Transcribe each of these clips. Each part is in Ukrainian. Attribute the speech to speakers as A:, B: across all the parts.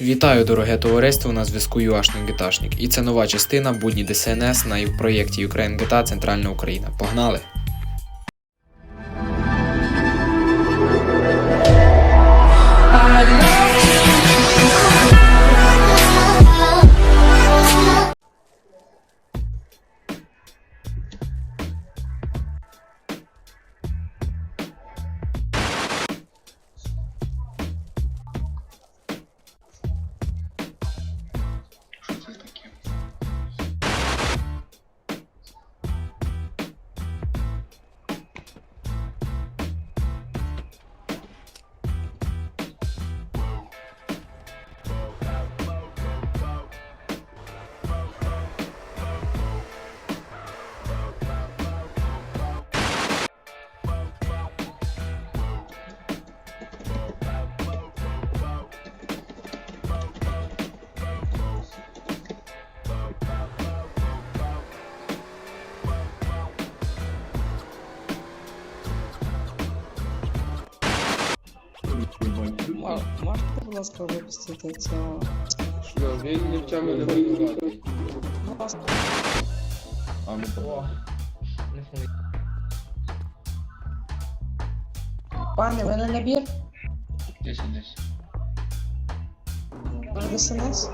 A: Вітаю, дороге товариство! На зв'язку Юашний Гіташник. І це нова частина будні ДСНС на проєкті Ukraine GTA Центральна Україна. Погнали!
B: Ма- Можете, будь ласка, випустити цього?
C: Що, він не винуватий.
B: Будь ласка.
C: А ну
B: Пане, ви не набір?
C: десь десь.
B: ДСНС?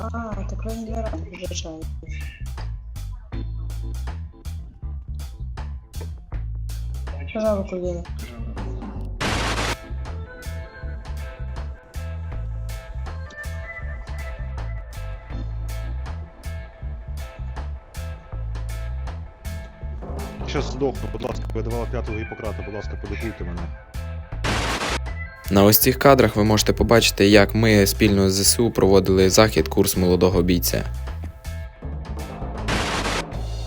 B: А, так ви не для ради вибачаю. Пожалуй, коліна.
D: Щас здохну, будь ласка, передавала п'ятого Гіппократа, будь ласка, полікуйте мене.
A: На ось цих кадрах ви можете побачити, як ми спільно з ЗСУ проводили захід курс молодого бійця.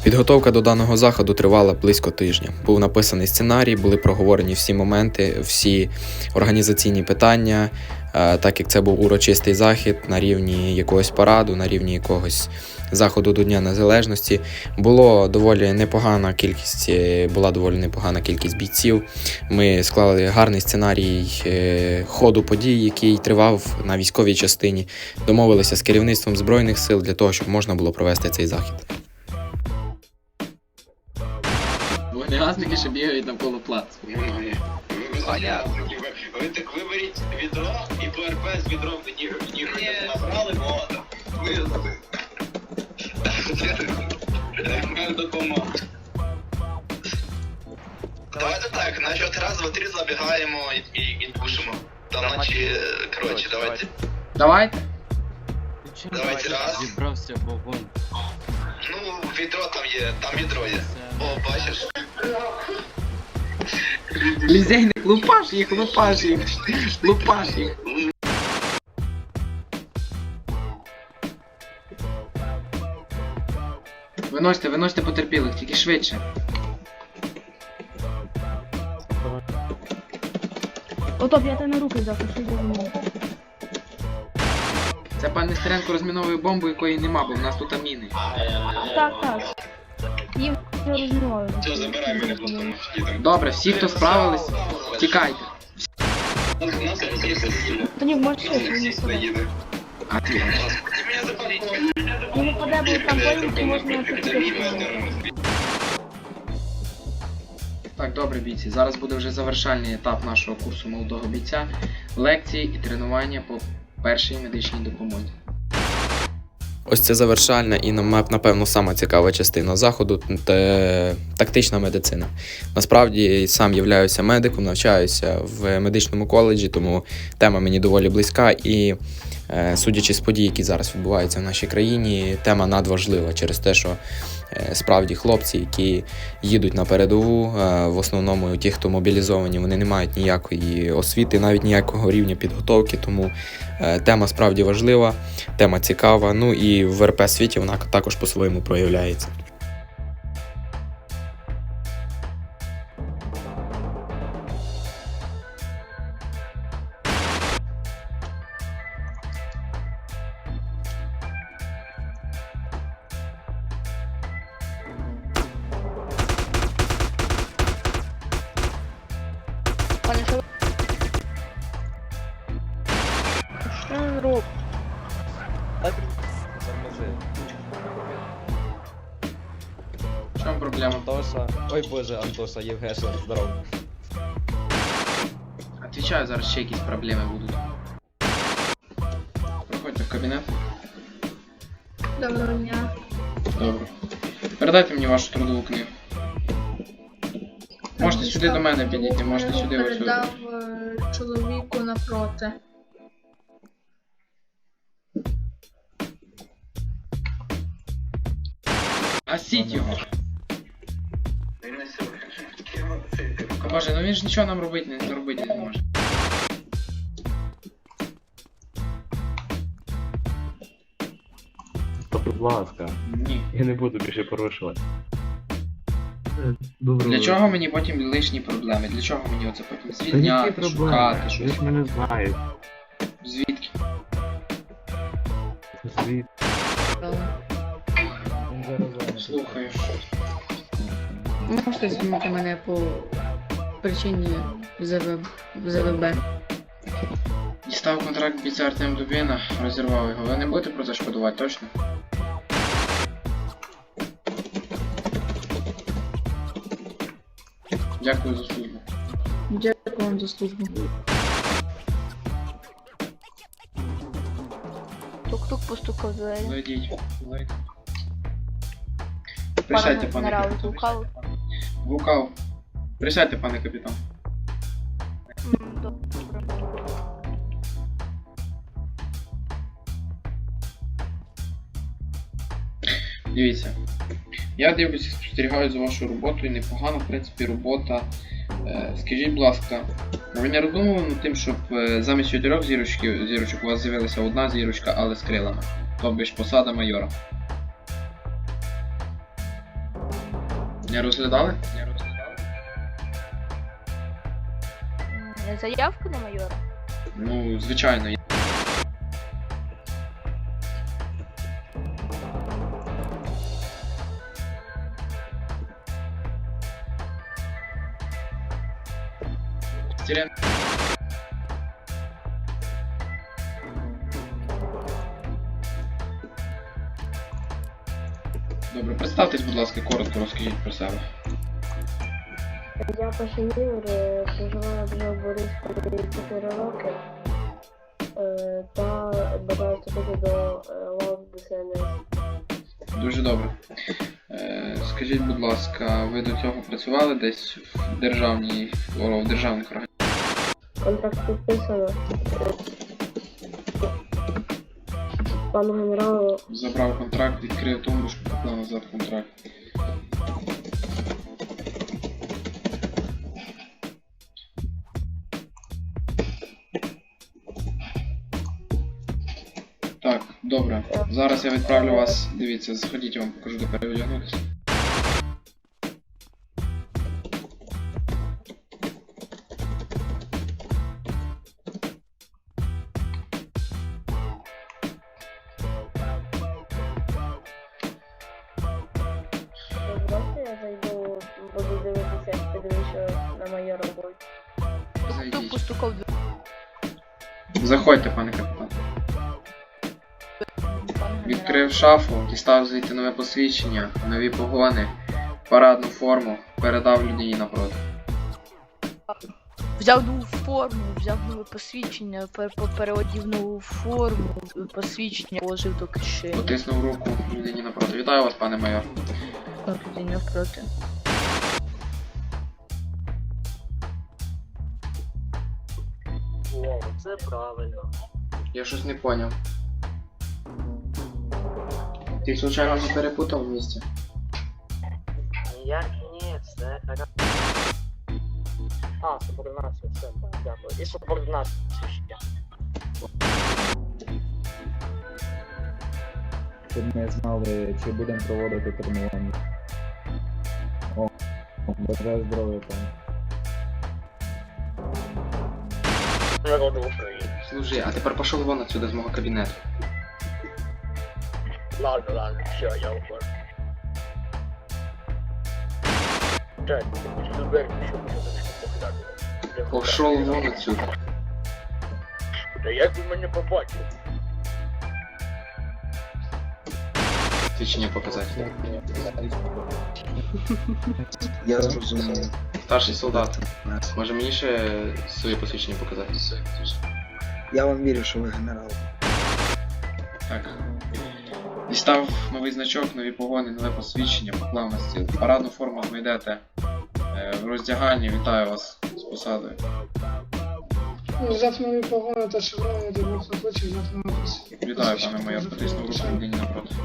A: Підготовка до даного заходу тривала близько тижня. Був написаний сценарій, були проговорені всі моменти, всі організаційні питання, е, так як це був урочистий захід на рівні якогось параду, на рівні якогось заходу до Дня Незалежності. Було доволі непогана кількість, е, була доволі непогана кількість бійців. Ми склали гарний сценарій е, ходу подій, який тривав на військовій частині. Домовилися з керівництвом збройних сил для того, щоб можна було провести цей захід.
E: Вогнегасники ще бігають навколо плацу.
F: Немає. Понятно. Ви так виберіть відро і по РП з відром відігруйте. Набрали. Визнали. Допомогу. Давайте так, на счет раз, два, три забігаємо і, і, і пушимо. Там наче, коротше, давайте.
E: Давайте.
F: Давайте раз.
G: Зібрався вогонь.
F: Ну, відро там є, там відро є. О, бачиш?
E: Лізейник, лупаш їх, лупаш їх. Лупаш їх. Виносьте, виносьте потерпілих, тільки швидше.
H: Отоп, я тебе на руки взяв, що мною.
E: Це пан Нестеренко розміновує бомбу, якої нема, бо в нас тут аміни.
H: Так, так. Все розмовили.
F: Все, забирай мене просто їдемо.
E: Добре, всі, хто справились, тікайте.
F: Нас.
H: Та ні.
F: Їде.
E: А ти.
H: Впаде, бо там поїздки можна.
E: Так, добре, бійці. Зараз буде вже завершальний етап нашого курсу молодого бійця. Лекції і тренування по першій медичній допомозі.
A: Ось це завершальна і напевно сама цікава частина заходу та тактична медицина. Насправді сам являюся медиком, навчаюся в медичному коледжі, тому тема мені доволі близька. І е, судячи з подій, які зараз відбуваються в нашій країні, тема надважлива через те, що справді хлопці, які їдуть на передову, е, в основному ті, хто мобілізовані, вони не мають ніякої освіти, навіть ніякого рівня підготовки. Тому е, тема справді важлива тема цікава. Ну і в РП світі вона також по-своєму проявляється.
I: Роб.
A: В чому проблема?
G: Антоша. Ой боже, Антоша, Євгеша, здорово.
A: Отвечаю, зараз ще якісь проблеми будуть. Проходьте в кабінет.
J: Доброго дня.
A: Добре. Передайте мені вашу трудову книгу. Можете сюди до мене підійти, можете сюди ось.
J: Передав е, чоловіку напроти.
A: Асіть його. Боже, ну він ж нічого нам робити не робити не може.
K: Будь ласка,
A: Ні.
K: я не буду більше порушувати.
A: Для чого мені потім лишні проблеми? Для чого мені оце потім звільняти, шукати
K: Ви
A: щось?
K: ж мене знаєте.
A: Звідки?
K: Звід...
A: Слухаю.
I: Можете звільнити мене по причині ЗВ... ЗВБ.
A: Дістав контракт бійця Артем Дубіна, розірвав його. Ви не будете про це шкодувати, точно? Дякую за службу.
I: Дякую вам за службу.
J: Тук-тук постукав в двері.
A: Зайдіть. Присядьте, пане капітан.
J: Гукав.
A: Гукав. Присядьте, пане капітан. Дивіться. Я дивлюся, спостерігаю за вашою роботою, непогана, в принципі, робота. Е, Скажіть, будь ласка, ви не роздумували над тим, щоб е, замість чотирьох зірочків, зірочок у вас з'явилася одна зірочка, але з крилами. Тобто ж посада майора. Не розглядали? Не розглядали.
J: Заявку на майора?
A: Ну, звичайно. Стерен... Добре, представтесь, будь ласка, коротко розкажіть про себе.
J: Я Пашинір, е, проживаю вже в Борисполі 4 роки е, та бажаю вступити до е, лав ДСНС.
A: Дуже добре. Скажіть, будь ласка, ви до цього працювали десь в державній в державних організаціях?
J: Контракт підписано. Пану генералу
A: Забрав контракт, відкрив тумбушку, поклав назад контракт. Так, добре. Зараз я відправлю вас. Дивіться, заходіть, я вам покажу, де переодягнутися.
J: На майора бой.
A: Зайдіть.
J: постукав
A: Заходьте, пане капітан. Відкрив шафу, дістав звідти нове посвідчення, нові погони, парадну форму, передав людині напроти.
L: Взяв нову форму, взяв нове посвідчення, пер- пер- переодів нову форму, посвідчення положив до кишені.
A: Потиснув руку людині напроти. Вітаю вас, пане майор.
L: Людині навпроти.
G: Це правильно.
A: Я щось не поняв. Ти случайно не перепутав в місці?
G: Ніяк ні, це. А, субординація, все, дякую. І субординація ще.
K: Щоб не знали, чи будемо проводити тренування. О, бажаю здоров'я, пане.
G: Народу України.
A: Служи, а тепер пішов вон отсюди з мого кабінету.
G: Ладно, ладно, все, я ухожу. Так, супер, що буде покидати.
A: Пішов вон отсюди.
G: Та як ви мене побачили?
A: Свідчення показати.
B: Я зрозумів.
A: Старший солдат. Може мені ще своє посвідчення показати?
B: Я вам вірю, що ви генерал.
A: Так. Дістав новий значок, нові погони, нове посвідчення, поклав на стіл. Парадну форму ви йдете. Е, В роздягальні вітаю вас з посадою.
J: Взяти нові погони та шеврони, на плечі, взяти на напис.
A: Вітаю, пане майор, потиснув руку людині напроти.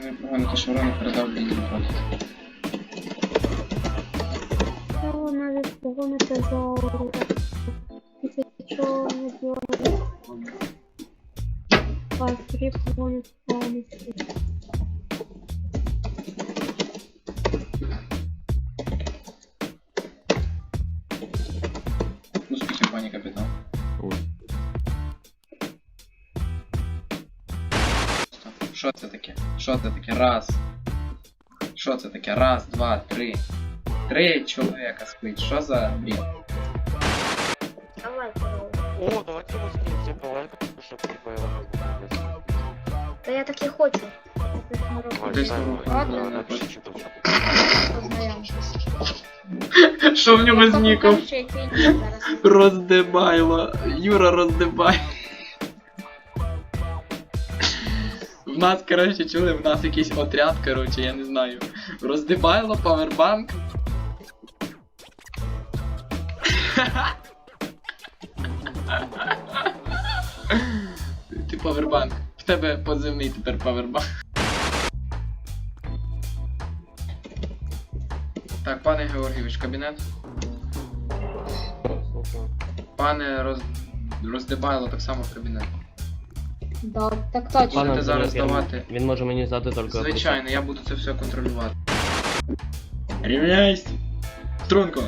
A: Дістав нові погони та шеврони, передав людині напроти.
J: Право навіть погони та за тисячо мільйонів. Пастрі погони повністю.
A: Що це таке? Що це таке? Раз. Що це таке? Раз, два, три. Три чоловіка спить. Що за бред?
G: О, давайте возьмите балайку, щоб прибавила.
J: Та я так і хочу. Ладно.
A: Що в нього з ніком? Роздебайло. Юра роздебай. Нас, коротше, чули, в нас якийсь отряд, коротше, я не знаю. Роздебайло, павербанк. Ти павербанк. В тебе позивний тепер павербанк. Так, пане Георгійович, кабінет. Пане роз... роздебайло так само в кабінет.
J: Да, так точно.
A: Будете зараз давати.
K: Він може мені здати тільки
A: Звичайно, я буду це все контролювати. Рівняйсь! Струнко!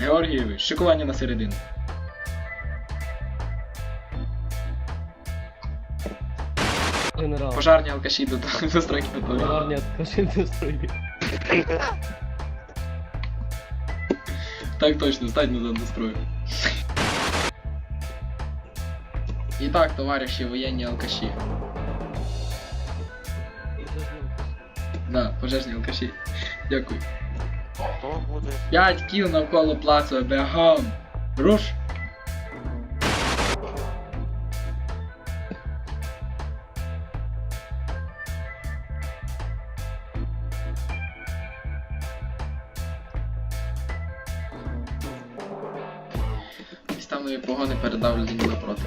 A: Георгійович, шикування на середину.
K: Генерал.
A: Пожарні алкаші до, до строки готові.
K: Генерал, не до строї.
A: Так точно, стать назад до строю. І так, товариші воєнні алкаші. Да, пожежні алкаші. Дякую.
G: Хто буде?
A: П'ять кіл навколо плацу, бегом! Руш! Дістав нові погони, передав людині напроти.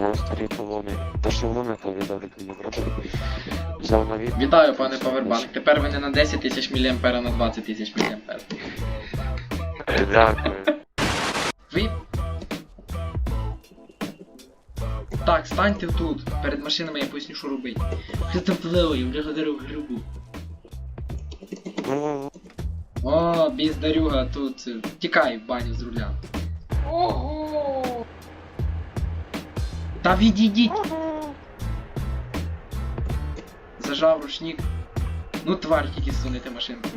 G: Знав старі полони. Воно повідав нові.
A: Вітаю, пане Павербанк. Тепер ви не на 10 тисяч мА, а на 20 тисяч мА.
G: Дякую.
A: Ви. Так, станьте тут. Перед машинами я поясню, що робити. Хто там вже гадарив грибу. О, бездарюга тут. е, Тікай в баню з руля.
J: Ого!
A: Та відійдіть! Зажав рушник. Ну тварь, тільки сунете машинку.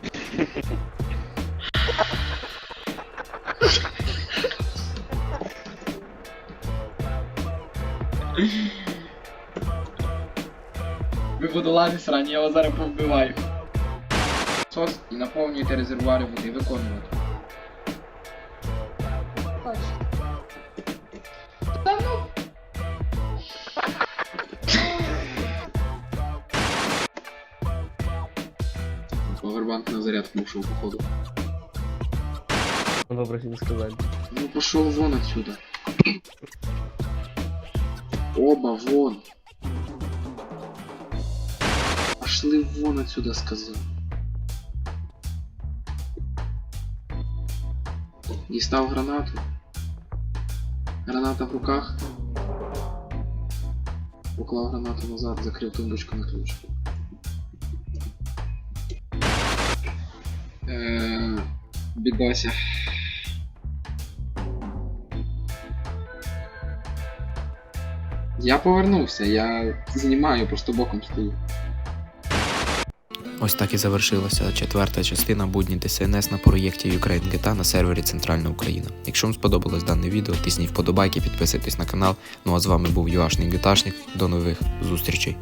A: Ви водолази срані, я вас зараз повбиваю. Сос і наповнюєте резервуари води, виконувати. Ушел, походу.
K: Добре, не сказати.
A: Ну пошел вон отсюда. Оба вон. Пошли вон отсюда, сказал. Дістав гранату. Граната в руках. Поклав гранату назад, закрив тумбочку на ключ. Е, Бідося. Я повернувся, я знімаю, просто боком стою. Ось так і завершилася четверта частина будні ДСНС на проєкті Ukraine GTA на сервері Центральна Україна. Якщо вам сподобалось дане відео, тисніть вподобайки, підписуйтесь на канал. Ну а з вами був Юашний Гюташник. До нових зустрічей.